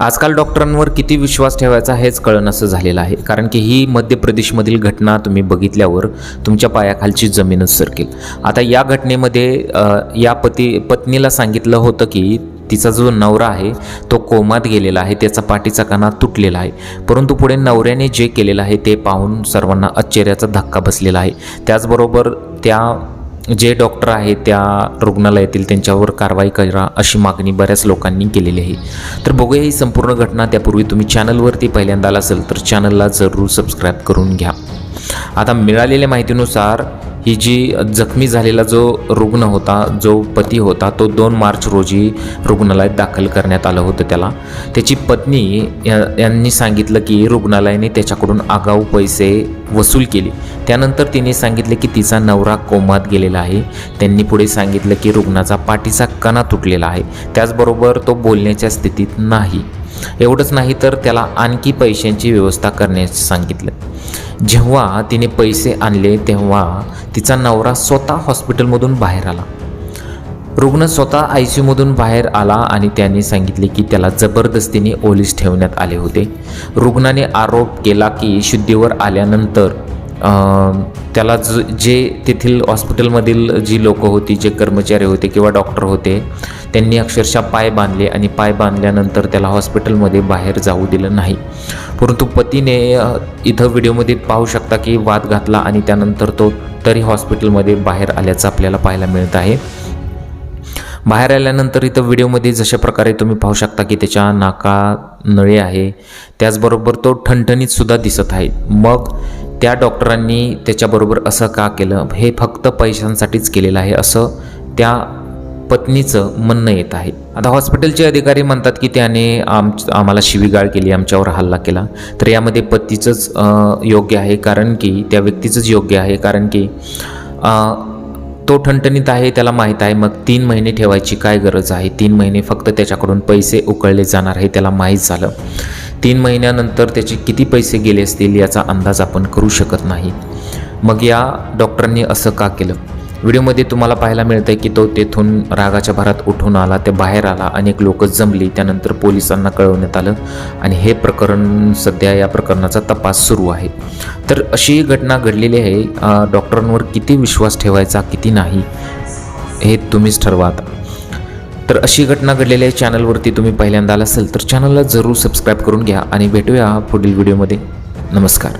आजकाल डॉक्टरांवर किती विश्वास ठेवायचा हेच कळण असं झालेलं आहे. कारण की ही मध्य प्रदेशमधील घटना तुम्ही बघितल्यावर तुमच्या पायाखालची जमीनच सरकेल आता या घटनेमध्ये या पती पत्नीला सांगितलं होतं की तिचा जो नवरा आहे तो कोमात गेलेला आहे त्याचा पाठीचा कणा तुटलेला आहे. परंतु पुढे नवऱ्याने जे केलेलं आहे ते पाहून सर्वांना आश्चर्याचा धक्का बसलेला आहे. त्याचबरोबर त्या जे डॉक्टर आहेत त्या रुग्णालयातील त्यांच्यावर कारवाई करा अशी मागणी बऱ्याच लोकांनी केलेली आहे. तर बघूया ही संपूर्ण घटना. त्यापूर्वी तुम्ही चॅनलवरती पहिल्यांदा आला असेल तर चॅनलला जरूर सबस्क्राईब करून घ्या. आता मिळालेल्या माहितीनुसार ही जी जखमी झालेला जो रुग्ण होता जो पती होता तो दोन मार्च रोजी रुग्णालयात दाखल करण्यात आलं होतं त्याला. त्याची पत्नी या- यांनी सांगितलं की रुग्णालयाने त्याच्याकडून आगाऊ पैसे वसूल केले. त्यानंतर तिने सांगितले की तिचा नवरा कोमात गेलेला आहे. त्यांनी पुढे सांगितलं की रुग्णाचा पाठीचा कणा तुटलेला आहे. त्याचबरोबर तो बोलण्याच्या स्थितीत नाही. एवढंच नाही तर त्याला आणखी पैशांची व्यवस्था करण्यास सांगितलं. जेव्हा तिने पैसे आणले तेव्हा तिचा नवरा स्वतः हॉस्पिटलमधून बाहेर आला. रुग्ण स्वतः आय सी यूमधून बाहेर आला आणि त्याने सांगितले की त्याला जबरदस्तीने ओलीस ठेवण्यात आले होते. रुग्णाने आरोप केला की शुद्धीवर आल्यानंतर त्याला ज जे तेथील हॉस्पिटलमधील जी लोकं होती जे कर्मचारी होते किंवा डॉक्टर होते त्यांनी अक्षरशः पाय बांधले आणि पाय बांधल्यानंतर त्याला हॉस्पिटलमध्ये बाहेर जाऊ दिलं नाही. परंतु पतीने इथं व्हिडिओमध्ये पाहू शकता की वाद घातला आणि त्यानंतर तो तरी हॉस्पिटलमध्ये बाहेर आल्याचं आपल्याला पाहायला मिळत आहे. बाहेर आल्यानंतर इथं व्हिडिओमध्ये जशा प्रकारे तुम्ही पाहू शकता की त्याच्या नाका नळे आहे. त्याचबरोबर तो ठणठणीत सुद्धा दिसत आहे. मग त्या डॉक्टरांनी त्याच्याबरोबर असं का केलं? हे फक्त पैशांसाठीच केलेलं आहे असं त्या पत्नीचं म्हणणं येत आहे. आता हॉस्पिटलचे अधिकारी म्हणतात की त्याने आम आम्हाला शिवीगाळ केली आमच्यावर हल्ला केला. तर यामध्ये पतीचंच योग्य आहे कारण की त्या व्यक्तीचंच योग्य आहे कारण की तो ठणठणीत आहे त्याला माहीत आहे मग तीन महिने ठेवायची काय गरज आहे? तीन महिने फक्त त्याच्याकडून पैसे उकळले जाणार हे त्याला माहीत झालं. तीन महिन्यानंतर त्याचे किती पैसे गेले असतील याचा अंदाज आपण करू शकत नाही. मग या डॉक्टरांनी असं का केलं? व्हिडिओमध्ये तुम्हाला पाहायला मिळतं आहे की तो तेथून रागाच्या भरात उठून आला ते बाहेर आला अनेक लोक जमली त्यानंतर पोलिसांना कळवण्यात आलं आणि हे प्रकरण सध्या या प्रकरणाचा तपास सुरू आहे. तर अशी घटना घडलेली आहे डॉक्टरांवर किती विश्वास ठेवायचा किती नाही हे तुम्हीच ठरवा आता. तर अशी घटना घडलेल्या आहे. चॅनलवरती तुम्ही पहिल्यांदा आला असेल तर चॅनलला जरूर सबस्क्राईब करून घ्या आणि भेटूया पुढील व्हिडिओमध्ये नमस्कार.